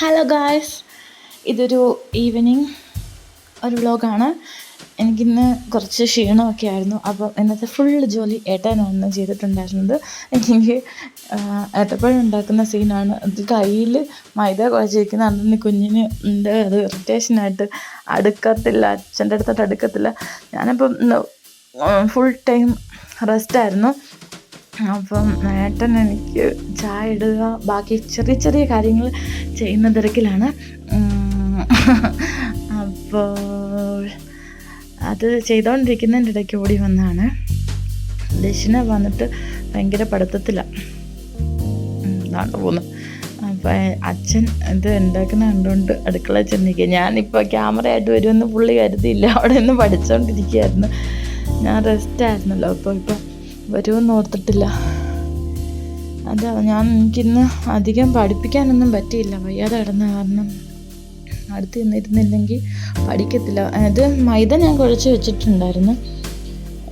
Hello guys ഇതൊരു evening ഒരു വ്ളോഗാണ് എനിക്കിന്ന് കുറച്ച് ക്ഷീണമൊക്കെ ആയിരുന്നു. അപ്പം ഇന്നത്തെ ഫുൾ ജോലി ഏട്ടനാണ് ചെയ്തിട്ടുണ്ടായിരുന്നത്. എനിക്ക് ഏത്തപ്പഴം ഉണ്ടാക്കുന്ന സീനാണ് അത് കയ്യിൽ മൈദ കുഴച്ചിരിക്കുന്ന. അന്ന് കുഞ്ഞിന് എന്താ അത് ഇറിറ്റേഷനായിട്ട് അടുക്കത്തില്ല. അച്ഛന്റെ അടുത്തോട്ട് അടുക്കത്തില്ല. ഞാനിപ്പം ഫുൾ ടൈം റെസ്റ്റായിരുന്നു അപ്പം ഏട്ടൻ എനിക്ക് ചായ ഇടുക ബാക്കി ചെറിയ ചെറിയ കാര്യങ്ങൾ ചെയ്യുന്ന തിരക്കിലാണ്. അപ്പോൾ അത് ചെയ്തുകൊണ്ടിരിക്കുന്നതിന്റെ ഇടയ്ക്ക് ഓടി വന്നാണ്. ദക്ഷിണ വന്നിട്ട് ഭയങ്കര പഠിത്തത്തിലാണ് ഇതാണ്ട് പോകുന്നു അപ്പം അച്ഛൻ ഇത് ഉണ്ടാക്കുന്ന കണ്ടുകൊണ്ട് അടുക്കള ചെന്നിരിക്കുക. ഞാനിപ്പോൾ ക്യാമറയായിട്ട് വരുമെന്ന് പുള്ളി കരുതിയില്ല. അവിടെ നിന്ന് പഠിച്ചുകൊണ്ടിരിക്കുകയായിരുന്നു ഞാൻ റെസ്റ്റ് ആയിരുന്നല്ലോ. അപ്പോൾ ഇപ്പം വരുമെന്ന് ഓർത്തിട്ടില്ല. അതാ ഞാൻ എനിക്കിന്ന് അധികം പഠിപ്പിക്കാനൊന്നും പറ്റിയില്ല. വയ്യാതെ കിടന്ന കാരണം അടുത്ത് നിന്നിരുന്നില്ലെങ്കിൽ പഠിക്കത്തില്ല. അത് മൈദ ഞാൻ കുഴച്ച് വെച്ചിട്ടുണ്ടായിരുന്നു.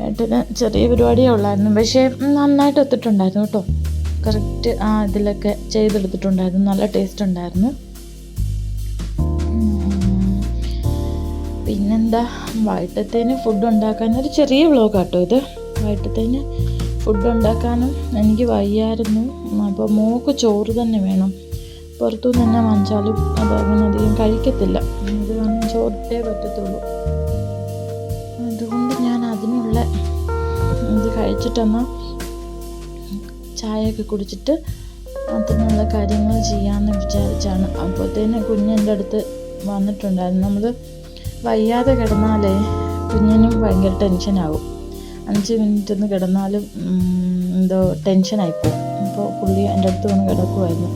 ഏട്ടന് ചെറിയ പരിപാടിയേ ഉള്ളായിരുന്നു. പക്ഷേ നന്നായിട്ട് ഒത്തിട്ടുണ്ടായിരുന്നു കേട്ടോ. കറക്റ്റ് ആ ഇതിലൊക്കെ ചെയ്തെടുത്തിട്ടുണ്ടായിരുന്നു. നല്ല ടേസ്റ്റ് ഉണ്ടായിരുന്നു. പിന്നെന്താ? വൈകിട്ടത്തേന് ഫുഡ് ഉണ്ടാക്കാൻ ഒരു ചെറിയ വ്ളോഗ് കേട്ടോ ഇത്. വൈകിട്ടത്തേന് ഫുഡ് ഉണ്ടാക്കാനും എനിക്ക് വയ്യായിരുന്നു. അപ്പോൾ മോക്ക് ചോറ് തന്നെ വേണം. പുറത്തുനിന്ന് തന്നെ വാങ്ങിച്ചാലും അത് അങ്ങനെ അധികം കഴിക്കത്തില്ല. അത് കാരണം ചോറിട്ടേ പറ്റത്തുള്ളൂ. അതുകൊണ്ട് ഞാൻ അതിനുള്ള ഇത് കഴിച്ചിട്ടെന്നാൽ ചായയൊക്കെ കുടിച്ചിട്ട് അതിനുള്ള കാര്യങ്ങൾ ചെയ്യാമെന്ന് വിചാരിച്ചാണ്. അപ്പോഴത്തേന് കുഞ്ഞിന്റെ അടുത്ത് വന്നിട്ടുണ്ടായിരുന്നു. നമ്മൾ വയ്യാതെ കിടന്നാലേ കുഞ്ഞിനും ഭയങ്കര ടെൻഷനാകും അഞ്ച് മിനിറ്റ് ഒന്ന് കിടന്നാലും എന്തോ ടെൻഷനായിപ്പോവും അപ്പോൾ പുള്ളി എന്റെ അടുത്ത് വന്ന് കിടക്കുമായിരുന്നു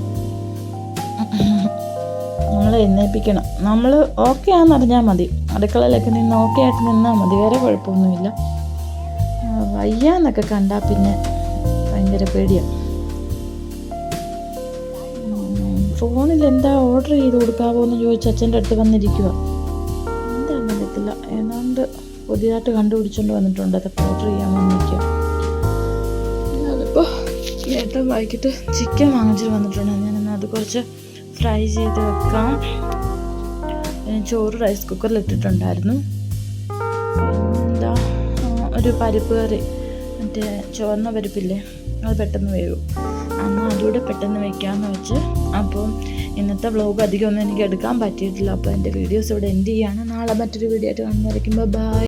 നമ്മൾ എന്നേപ്പിക്കണം നമ്മൾ ഓക്കെ ആണെന്നറിഞ്ഞാൽ മതി. അടുക്കളയിലൊക്കെ നിന്ന് ഓക്കെ ആയിട്ട് നിന്നാൽ മതി. വേറെ കുഴപ്പമൊന്നുമില്ല. വയ്യാന്നൊക്കെ കണ്ടാൽ പിന്നെ ഭയങ്കര പേടിയാണ് ഫോണിൽ എന്താ ഓർഡർ ചെയ്ത് കൊടുക്കാവോ എന്ന് ചോദിച്ച് അച്ഛന്റെ അടുത്ത് വന്നിരിക്കുക എന്താണെന്ന് അറിയത്തില്ല. ഏതാണ്ട് പുതിയതായിട്ട് കണ്ടുപിടിച്ചുകൊണ്ട് വന്നിട്ടുണ്ട്. അതൊക്കെ ഓർഡർ ചെയ്യാൻ വന്നിരിക്കുക അതിപ്പോൾ ഏട്ടൻ വൈകിട്ട് ചിക്കൻ വാങ്ങിച്ചിട്ട് വന്നിട്ടുണ്ട്. ഞാനെന്നാൽ അത് കുറച്ച് ഫ്രൈ ചെയ്ത് വെക്കാം. ചോറ് റൈസ് കുക്കറിൽ ഇട്ടിട്ടുണ്ടായിരുന്നു. എന്താ ഒരു പരിപ്പ് കറി. മറ്റേ ചുവന്ന പരിപ്പില്ലേ അത് പെട്ടെന്ന് വേവും. എന്നാൽ അതുകൂടെ പെട്ടെന്ന് വെക്കാമെന്ന് വെച്ച് അപ്പം ഇന്നത്തെ വ്ലോഗ് അധികം ഒന്നും എനിക്ക് എടുക്കാൻ പറ്റിയിട്ടില്ല. അപ്പോൾ എന്റെ വീഡിയോസ് ഇവിടെ എൻഡ് ചെയ്യാണ്. നാളെ മറ്റൊരു വീഡിയോ ആയിട്ട് കാണുന്നതായിരിക്കും ബൈ